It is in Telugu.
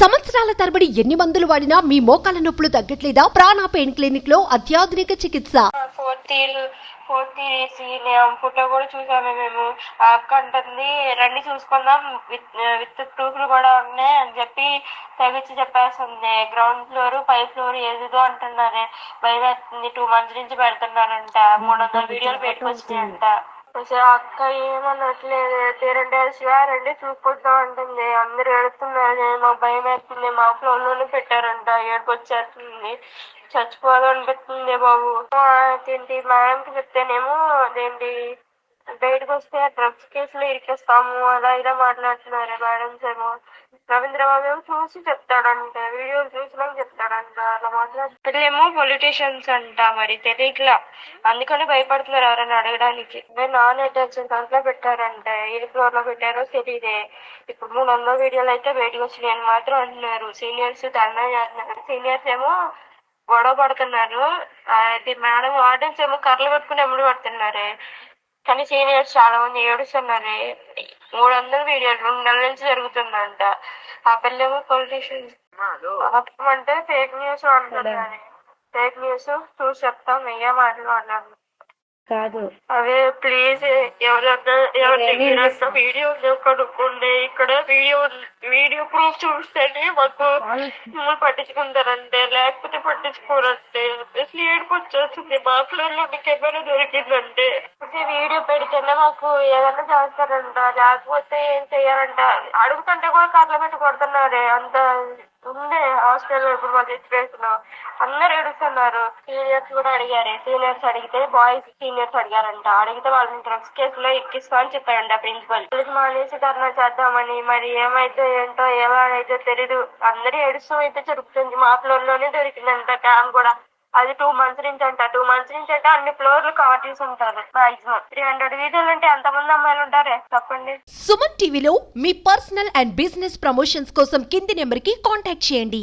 సంవత్సరాల తరబడి ఎన్ని మందులు వాడినా మీ మోకాల నొప్పులు తగ్గట్లేదా? ప్రాణ పెయిన్ క్లినిక్లో అత్యాధునిక చికిత్స. ఫోర్త్ ఇయర్ ఫోర్త్ ఇయర్ వేసి ఫోటో కూడా చూసాము మేము. ఆ అక్క అంటుంది రండి చూసుకుందాం విత్ విత్ ప్రూఫ్లు కూడా ఉన్నాయి అని చెప్పి చెప్పేస్తుంది. గ్రౌండ్ ఫ్లోర్ పై ఫ్లోర్ ఏదేదో అంటున్నారే టూ మంత్స్ నుంచి పెడుతున్నారంట మూడు వందల వీడియోలు పెట్టుకొచ్చినాయంట అసలు అక్క ఏమనట్లేదు. తీరండి శివారండి చూసుకుంటాం అంటుంది. అందరు ఏడుతున్నారు మాకు భయం వేస్తుంది. మా ఫ్లోర్లోనే పెట్టారంట. ఏడుపు వచ్చేస్తుంది. చచ్చిపోదు అనిపిస్తుంది బాబు. తింటి ఏంటి మేడంకి చెప్తేనేమో అదేంటి బయటకు వస్తే డ్రగ్స్ కేసులో ఇరికేస్తాము అలా ఇలా మాట్లాడుతున్నారు మేడమ్స్ ఏమో రవీంద్రబాబు ఏమో చూసి చెప్తాడంట వీడియోలు చూసినాక చెప్తాడంట అలా మాట్లాడుతున్నారు ఏమో పొలిటీషియన్స్ అంట మరి తెలియట్లా అందుకని భయపడుతున్నారు ఎవరైనా అడగడానికి. నాన్ అటాక్షన్ దాంట్లో పెట్టారంట ఏ ఫ్లోర్లో పెట్టారో తెలియదే ఇప్పుడు మూడు వందల వీడియోలు అయితే బయటకు వచ్చినాయి అని మాత్రం అంటున్నారు. సీనియర్స్ ధర్నా చేస్తున్నారు. సీనియర్స్ ఏమో గొడవ పడుతున్నారు. అది మేడం వార్డెన్స్ ఏమో కర్రలు పట్టుకుని ఎమ్మడి పడుతున్నారే. కానీ సీనియర్స్ చాలా మంది ఏడుస్తున్నారే. మూడు వందల వీడియోలు రెండు నెలల నుంచి జరుగుతుందంట. ఆ పిల్లేమో పొలిటీషియన్స్ అంటే ఫేక్ న్యూస్ అంటున్నారు ఫేక్ న్యూస్ చూసి చెప్తాం వెయ్య మాటలు అన్నాను కాదు. అవే ప్లీజ్ ఎవరన్నా ఎవరి వీడియో కనుక్కోండి. ఇక్కడ వీడియో వీడియో ప్రూఫ్ చూస్తేనే మాకు మిమ్మల్ని పట్టించుకుంటారంటే లేకపోతే పట్టించుకోరంటే అసలు ఏడుపు వచ్చేస్తుంది. మా ఫ్లోర్లో మీకు ఏమైనా దొరికిందంటే. అంటే వీడియో పెడితేనే మాకు ఏదైనా చేస్తారంట. లేకపోతే ఏం చెయ్యాలంట. అడుగుతుంటే కూడా కట్ల పెట్టి కొడుతున్నారే. అంత ఉంది హాస్టల్లో ఇప్పుడు వాళ్ళు సిచ్యువేషన్ అందరు ఏడుస్తున్నారు. సీనియర్స్ కూడా అడిగారు. సీనియర్స్ అడిగితే బాయ్స్ సీనియర్స్ అడిగారంట. అడిగితే వాళ్ళని డ్రగ్స్ కేసులో ఎక్కిస్తా అని చెప్పారంట ప్రిన్సిపల్ పోలీస్ మానేసి ధర్నా చేద్దామని. మరి ఏమైతే ఏంటో ఏమైతే తెలీదు. అందరూ ఏడుస్తూ అయితే జరుగుతుంది మా ఫ్లోర్లోనే దొరికిందంట క్యామ్ కూడా. అది టూ మంత్స్ నుంచి అంట. టూ మంత్స్ నుంచి అంటే అన్ని ఫ్లోర్లు కవర్ చేసి ఉంటారు మాక్సిమం. త్రీ హండ్రెడ్ వీధులు అంటే ఎంతమంది అమ్మాయిలు ఉంటారే? చెప్పండి. సుమన్ టీవీలో మీ పర్సనల్ అండ్ బిజినెస్ ప్రమోషన్స్ కోసం కింది నెంబర్కి కాంటాక్ట్ చేయండి.